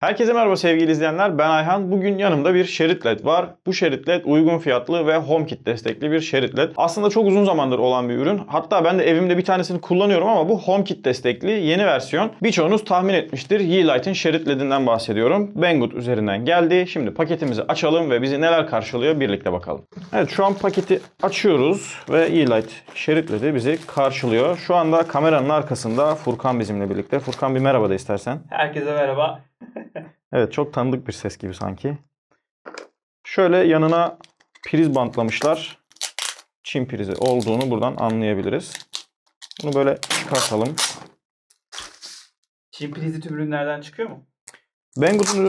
Herkese merhaba sevgili izleyenler. Ben Ayhan. Bugün yanımda bir şerit led var. Bu şerit led uygun fiyatlı ve HomeKit destekli bir şerit led. Aslında çok uzun zamandır olan bir ürün. Hatta ben de evimde bir tanesini kullanıyorum ama bu HomeKit destekli yeni versiyon. Birçoğunuz tahmin etmiştir. Yeelight'in şerit ledinden bahsediyorum. Banggood üzerinden geldi. Şimdi paketimizi açalım ve bizi neler karşılıyor birlikte bakalım. Evet şu an paketi açıyoruz ve Yeelight şerit ledi bizi karşılıyor. Şu anda kameranın arkasında Furkan bizimle birlikte. Furkan bir merhaba da istersen. Herkese merhaba. Evet çok tanıdık bir ses gibi sanki. Şöyle yanına priz bantlamışlar. Çin prizi olduğunu buradan anlayabiliriz. Bunu böyle çıkartalım. Çin prizi tüm ürünlerden çıkıyor mu? Banggood'un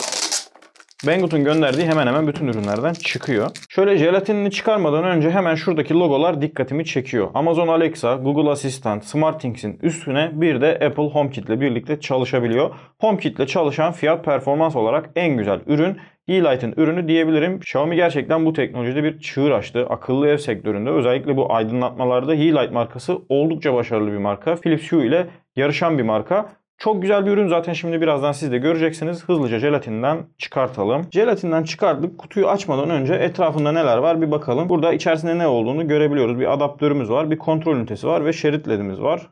Banggood'un gönderdiği hemen hemen bütün ürünlerden çıkıyor. Şöyle jelatinini çıkarmadan önce hemen şuradaki logolar dikkatimi çekiyor. Amazon Alexa, Google Assistant, SmartThings'in üstüne bir de Apple HomeKit ile birlikte çalışabiliyor. HomeKit ile çalışan fiyat performans olarak en güzel ürün Yeelight'ın ürünü diyebilirim. Xiaomi gerçekten bu teknolojide bir çığır açtı. Akıllı ev sektöründe özellikle bu aydınlatmalarda Yeelight markası oldukça başarılı bir marka. Philips Hue ile yarışan bir marka. Çok güzel bir ürün zaten şimdi birazdan siz de göreceksiniz. Hızlıca jelatinden çıkartalım. Jelatinden çıkardık. Kutuyu açmadan önce etrafında neler var bir bakalım. Burada içerisinde ne olduğunu görebiliyoruz. Bir adaptörümüz var, bir kontrol ünitesi var ve şerit ledimiz var.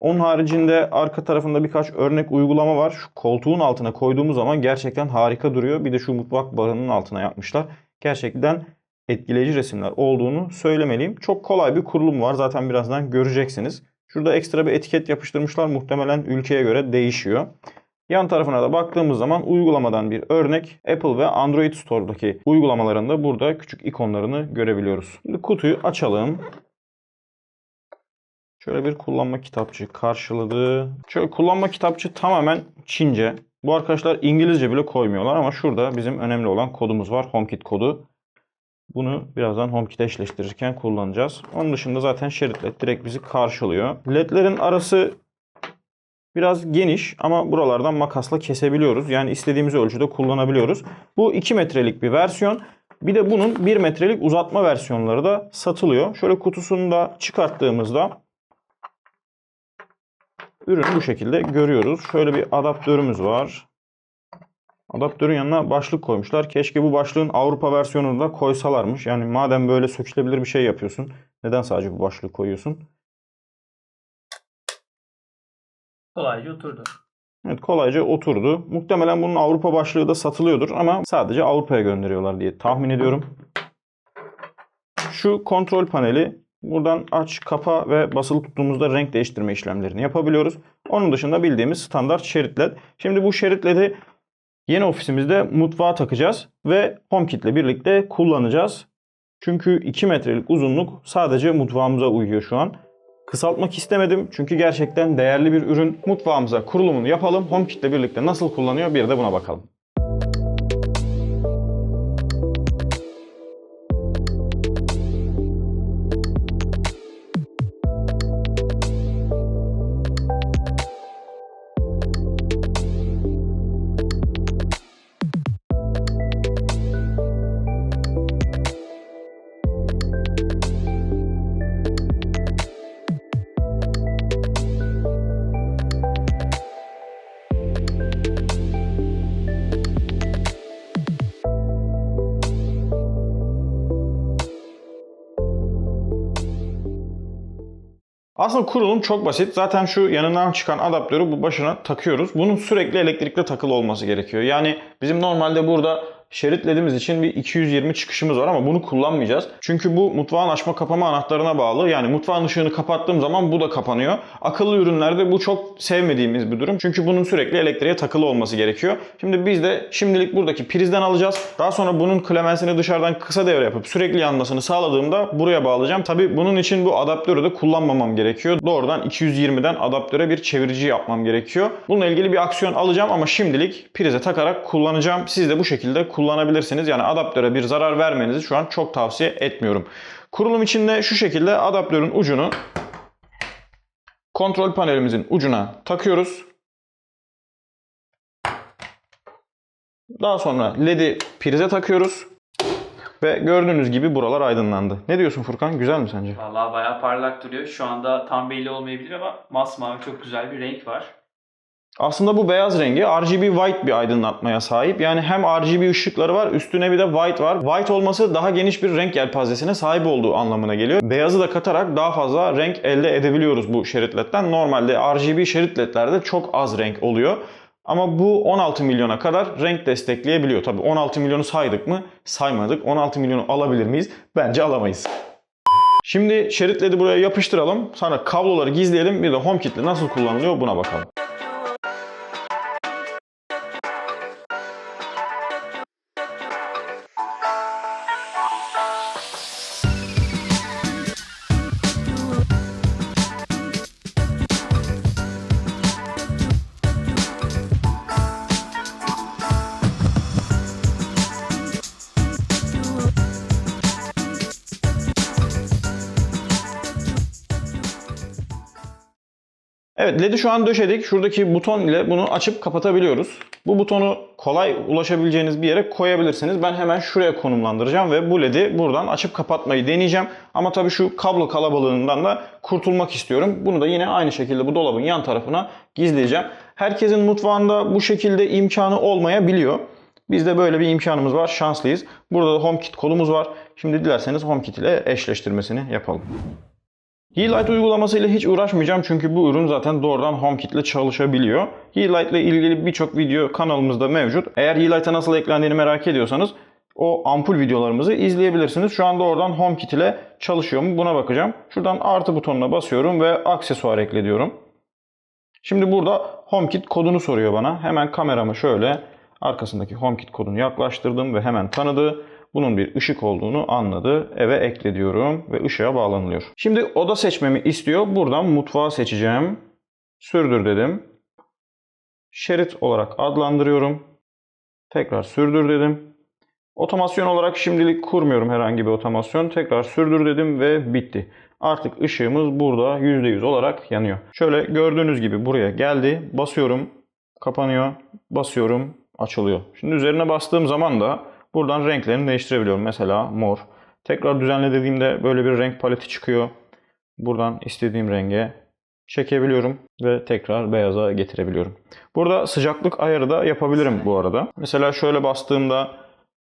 Onun haricinde arka tarafında birkaç örnek uygulama var. Şu koltuğun altına koyduğumuz zaman gerçekten harika duruyor. Bir de şu mutfak barının altına yapmışlar. Gerçekten etkileyici resimler olduğunu söylemeliyim. Çok kolay bir kurulum var. Zaten birazdan göreceksiniz. Şurada ekstra bir etiket yapıştırmışlar. Muhtemelen ülkeye göre değişiyor. Yan tarafına da baktığımız zaman uygulamadan bir örnek Apple ve Android Store'daki uygulamalarında burada küçük ikonlarını görebiliyoruz. Şimdi kutuyu açalım. Şöyle bir kullanma kitapçığı karşıladı. Şöyle kullanma kitapçığı tamamen Çince. Bu arkadaşlar İngilizce bile koymuyorlar ama şurada bizim önemli olan kodumuz var. HomeKit kodu. Bunu birazdan HomeKit'e eşleştirirken kullanacağız. Onun dışında zaten şerit led direkt bizi karşılıyor. LED'lerin arası biraz geniş ama buralardan makasla kesebiliyoruz. Yani istediğimiz ölçüde kullanabiliyoruz. Bu 2 metrelik bir versiyon. Bir de bunun 1 metrelik uzatma versiyonları da satılıyor. Şöyle kutusunu da çıkarttığımızda ürünü bu şekilde görüyoruz. Şöyle bir adaptörümüz var. Adaptörün yanına başlık koymuşlar. Keşke bu başlığın Avrupa versiyonunu da koysalarmış. Yani madem böyle sökülebilir bir şey yapıyorsun. Neden sadece bu başlığı koyuyorsun? Kolayca oturdu. Evet kolayca oturdu. Muhtemelen bunun Avrupa başlığı da satılıyordur ama sadece Avrupa'ya gönderiyorlar diye tahmin ediyorum. Şu kontrol paneli buradan aç, kapa ve basılı tuttuğumuzda renk değiştirme işlemlerini yapabiliyoruz. Onun dışında bildiğimiz standart şerit led. Şimdi bu şerit led'i yeni ofisimizde mutfağa takacağız ve HomeKit ile birlikte kullanacağız. Çünkü 2 metrelik uzunluk sadece mutfağımıza uyuyor şu an. Kısaltmak istemedim çünkü gerçekten değerli bir ürün. Mutfağımıza kurulumunu yapalım. HomeKit ile birlikte nasıl kullanıyor bir de buna bakalım. Aslında kurulum çok basit. Zaten şu yanından çıkan adaptörü bu başına takıyoruz. Bunun sürekli elektrikle takılı olması gerekiyor. Yani bizim normalde burada şerit ledimiz için bir 220 çıkışımız var ama bunu kullanmayacağız. Çünkü bu mutfağın açma kapama anahtarına bağlı. Yani mutfağın ışığını kapattığım zaman bu da kapanıyor. Akıllı ürünlerde bu çok sevmediğimiz bir durum. Çünkü bunun sürekli elektriğe takılı olması gerekiyor. Şimdi biz de şimdilik buradaki prizden alacağız. Daha sonra bunun klemensini dışarıdan kısa devre yapıp sürekli yanmasını sağladığımda buraya bağlayacağım. Tabi bunun için bu adaptörü de kullanmamam gerekiyor. Doğrudan 220'den adaptöre bir çevirici yapmam gerekiyor. Bununla ilgili bir aksiyon alacağım ama şimdilik prize takarak kullanacağım. Siz de bu şekilde kullanabilirsiniz. Yani adaptöre bir zarar vermenizi şu an çok tavsiye etmiyorum. Kurulum içinde şu şekilde adaptörün ucunu kontrol panelimizin ucuna takıyoruz. Daha sonra LED'i prize takıyoruz. Ve gördüğünüz gibi buralar aydınlandı. Ne diyorsun Furkan? Güzel mi sence? Vallahi bayağı parlak duruyor. Şu anda tam belli olmayabilir ama masmavi çok güzel bir renk var. Aslında bu beyaz rengi RGB white bir aydınlatmaya sahip. Yani hem RGB ışıkları var üstüne bir de white var. White olması daha geniş bir renk yelpazesine sahip olduğu anlamına geliyor. Beyazı da katarak daha fazla renk elde edebiliyoruz bu şerit ledden. Normalde RGB şerit ledlerde çok az renk oluyor. Ama bu 16 milyona kadar renk destekleyebiliyor. Tabii 16 milyonu saydık mı? Saymadık. 16 milyonu alabilir miyiz? Bence alamayız. Şimdi şerit ledi buraya yapıştıralım. Sonra kabloları gizleyelim. Bir de HomeKit'le nasıl kullanılıyor buna bakalım. Evet LED'i şu an döşedik. Şuradaki buton ile bunu açıp kapatabiliyoruz. Bu butonu kolay ulaşabileceğiniz bir yere koyabilirsiniz. Ben hemen şuraya konumlandıracağım ve bu LED'i buradan açıp kapatmayı deneyeceğim. Ama tabii şu kablo kalabalığından da kurtulmak istiyorum. Bunu da yine aynı şekilde bu dolabın yan tarafına gizleyeceğim. Herkesin mutfağında bu şekilde imkanı olmayabiliyor. Bizde böyle bir imkanımız var. Şanslıyız. Burada da HomeKit kolumuz var. Şimdi dilerseniz HomeKit ile eşleştirmesini yapalım. Healight uygulaması ile hiç uğraşmayacağım çünkü bu ürün zaten doğrudan HomeKit ile çalışabiliyor. Healight ile ilgili birçok video kanalımızda mevcut. Eğer Healight'a nasıl eklendiğini merak ediyorsanız o ampul videolarımızı izleyebilirsiniz. Şu anda oradan HomeKit ile çalışıyor mu buna bakacağım. Şuradan artı butonuna basıyorum ve aksesuar ekle diyorum. Şimdi burada HomeKit kodunu soruyor bana. Hemen kameramı şöyle arkasındaki HomeKit kodunu yaklaştırdım ve hemen tanıdı. Bunun bir ışık olduğunu anladı. Eve ekle diyorum ve ışığa bağlanılıyor. Şimdi oda seçmemi istiyor. Buradan mutfağı seçeceğim. Sürdür dedim. Şerit olarak adlandırıyorum. Tekrar sürdür dedim. Otomasyon olarak şimdilik kurmuyorum herhangi bir otomasyon. Tekrar sürdür dedim ve bitti. Artık ışığımız burada %100 olarak yanıyor. Şöyle gördüğünüz gibi buraya geldi. Basıyorum. Kapanıyor. Basıyorum. Açılıyor. Şimdi üzerine bastığım zaman da buradan renklerini değiştirebiliyorum. Mesela mor. Tekrar düzenle dediğimde böyle bir renk paleti çıkıyor. Buradan istediğim renge çekebiliyorum ve tekrar beyaza getirebiliyorum. Burada sıcaklık ayarı da yapabilirim bu arada. Mesela şöyle bastığımda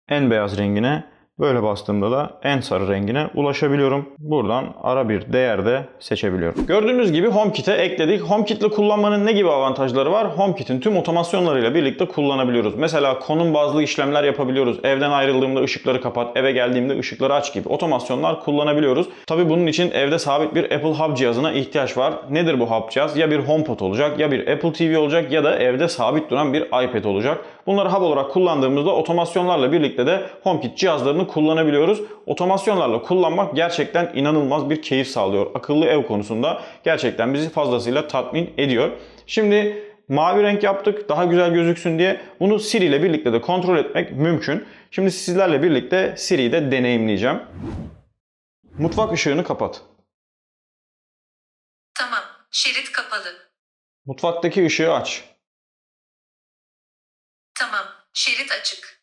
en beyaz rengine, böyle bastığımda da en sarı rengine ulaşabiliyorum. Buradan ara bir değer de seçebiliyorum. Gördüğünüz gibi HomeKit'e ekledik. HomeKit ile kullanmanın ne gibi avantajları var? HomeKit'in tüm otomasyonlarıyla birlikte kullanabiliyoruz. Mesela konum bazlı işlemler yapabiliyoruz. Evden ayrıldığımda ışıkları kapat, eve geldiğimde ışıkları aç gibi otomasyonlar kullanabiliyoruz. Tabi bunun için evde sabit bir Apple Hub cihazına ihtiyaç var. Nedir bu Hub cihaz? Ya bir HomePod olacak, ya bir Apple TV olacak ya da evde sabit duran bir iPad olacak. Bunları hub olarak kullandığımızda otomasyonlarla birlikte de HomeKit cihazlarını kullanabiliyoruz. Otomasyonlarla kullanmak gerçekten inanılmaz bir keyif sağlıyor. Akıllı ev konusunda gerçekten bizi fazlasıyla tatmin ediyor. Şimdi mavi renk yaptık daha güzel gözüksün diye. Bunu Siri ile birlikte de kontrol etmek mümkün. Şimdi sizlerle birlikte Siri'yi de deneyimleyeceğim. Mutfak ışığını kapat. Tamam, şerit kapalı. Mutfaktaki ışığı aç. Şerit açık.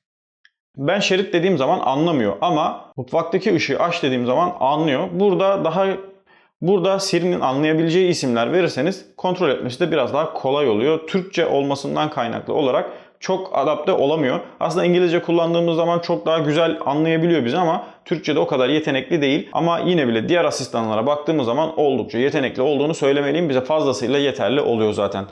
Ben şerit dediğim zaman anlamıyor ama mutfaktaki ışığı aç dediğim zaman anlıyor. Burada daha burada Siri'nin anlayabileceği isimler verirseniz kontrol etmesi de biraz daha kolay oluyor. Türkçe olmasından kaynaklı olarak çok adapte olamıyor. Aslında İngilizce kullandığımız zaman çok daha güzel anlayabiliyor bizi ama Türkçe'de o kadar yetenekli değil. Ama yine bile diğer asistanlara baktığımız zaman oldukça yetenekli olduğunu söylemeliyim. Bize fazlasıyla yeterli oluyor zaten.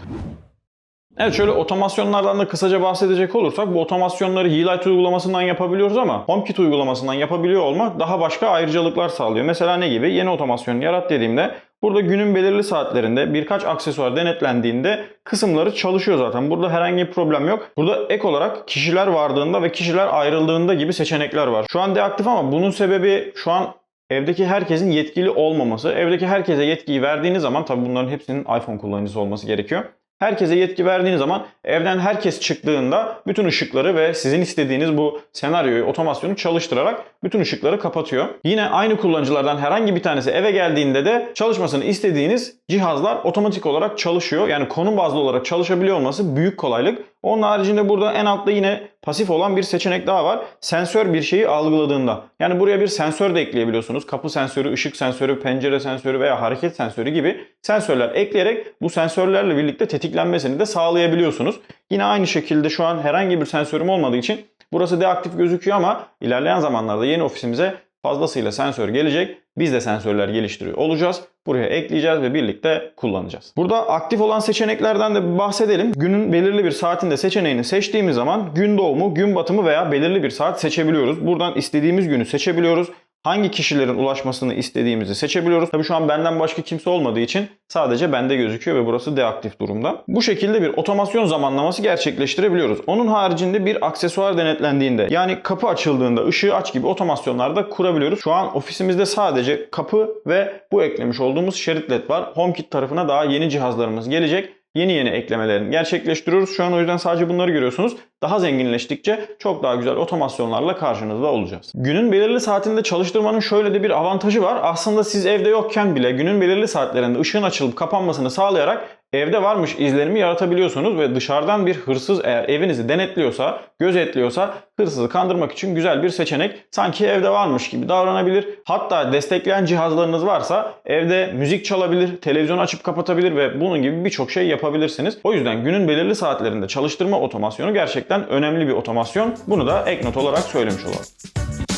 Evet şöyle otomasyonlardan da kısaca bahsedecek olursak bu otomasyonları Healight uygulamasından yapabiliyoruz ama HomeKit uygulamasından yapabiliyor olmak daha başka ayrıcalıklar sağlıyor. Mesela ne gibi? Yeni otomasyon yarat dediğimde burada günün belirli saatlerinde birkaç aksesuar denetlendiğinde kısımları çalışıyor zaten. Burada herhangi bir problem yok. Burada ek olarak kişiler vardığında ve kişiler ayrıldığında gibi seçenekler var. Şu an deaktif ama bunun sebebi şu an Evdeki herkesin yetkili olmaması. Evdeki herkese yetkiyi verdiğiniz zaman tabii bunların hepsinin iPhone kullanıcısı olması gerekiyor. Herkese yetki verdiğiniz zaman evden herkes çıktığında bütün ışıkları ve sizin istediğiniz bu senaryoyu, otomasyonu çalıştırarak bütün ışıkları kapatıyor. Yine aynı kullanıcılardan herhangi bir tanesi eve geldiğinde de çalışmasını istediğiniz cihazlar otomatik olarak çalışıyor. Yani konum bazlı olarak çalışabiliyor olması büyük kolaylık. Onun haricinde burada en altta yine pasif olan bir seçenek daha var. Sensör bir şeyi algıladığında. Yani buraya bir sensör de ekleyebiliyorsunuz. Kapı sensörü, ışık sensörü, pencere sensörü veya hareket sensörü gibi sensörler ekleyerek bu sensörlerle birlikte tetiklenmesini de sağlayabiliyorsunuz. Yine aynı şekilde şu an herhangi bir sensörüm olmadığı için burası deaktif gözüküyor ama ilerleyen zamanlarda yeni ofisimize fazlasıyla sensör gelecek. Biz de sensörler geliştiriyor olacağız. Buraya ekleyeceğiz ve birlikte kullanacağız. Burada aktif olan seçeneklerden de bahsedelim. Günün belirli bir saatinde seçeneğini seçtiğimiz zaman gün doğumu, gün batımı veya belirli bir saat seçebiliyoruz. Buradan istediğimiz günü seçebiliyoruz. Hangi kişilerin ulaşmasını istediğimizi seçebiliyoruz. Tabii şu an benden başka kimse olmadığı için sadece bende gözüküyor ve burası deaktif durumda. Bu şekilde bir otomasyon zamanlaması gerçekleştirebiliyoruz. Onun haricinde bir aksesuar denetlendiğinde yani kapı açıldığında ışığı aç gibi otomasyonlar da kurabiliyoruz. Şu an ofisimizde sadece kapı ve bu eklemiş olduğumuz şerit led var. HomeKit tarafına daha yeni cihazlarımız gelecek yeni yeni eklemelerini gerçekleştiriyoruz. Şu an o yüzden sadece bunları görüyorsunuz. Daha zenginleştikçe çok daha güzel otomasyonlarla karşınızda olacağız. Günün belirli saatinde çalıştırmanın şöyle de bir avantajı var. Aslında siz evde yokken bile günün belirli saatlerinde ışığın açılıp kapanmasını sağlayarak evde varmış izlenimi yaratabiliyorsunuz ve dışarıdan bir hırsız eğer evinizi denetliyorsa, gözetliyorsa hırsızı kandırmak için güzel bir seçenek. Sanki evde varmış gibi davranabilir. Hatta destekleyen cihazlarınız varsa evde müzik çalabilir, televizyon açıp kapatabilir ve bunun gibi birçok şey yapabilirsiniz. O yüzden günün belirli saatlerinde çalıştırma otomasyonu gerçekten önemli bir otomasyon. Bunu da ek not olarak söylemiş olalım.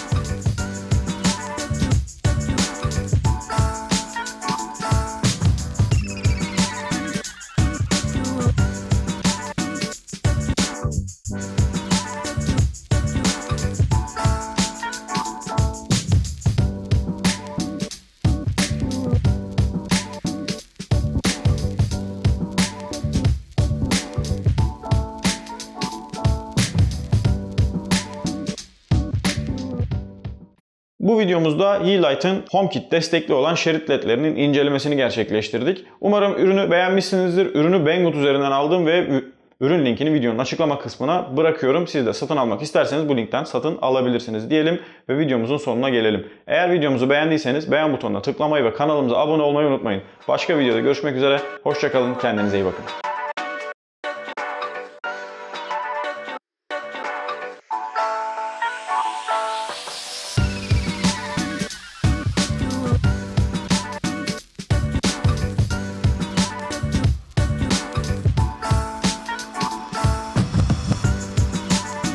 Bu videomuzda Yeelight'ın HomeKit destekli olan şerit ledlerinin incelemesini gerçekleştirdik. Umarım ürünü beğenmişsinizdir. Ürünü Banggood üzerinden aldım ve ürün linkini videonun açıklama kısmına bırakıyorum. Siz de satın almak isterseniz bu linkten satın alabilirsiniz diyelim ve videomuzun sonuna gelelim. Eğer videomuzu beğendiyseniz beğen butonuna tıklamayı ve kanalımıza abone olmayı unutmayın. Başka videoda görüşmek üzere. Hoşçakalın. Kendinize iyi bakın.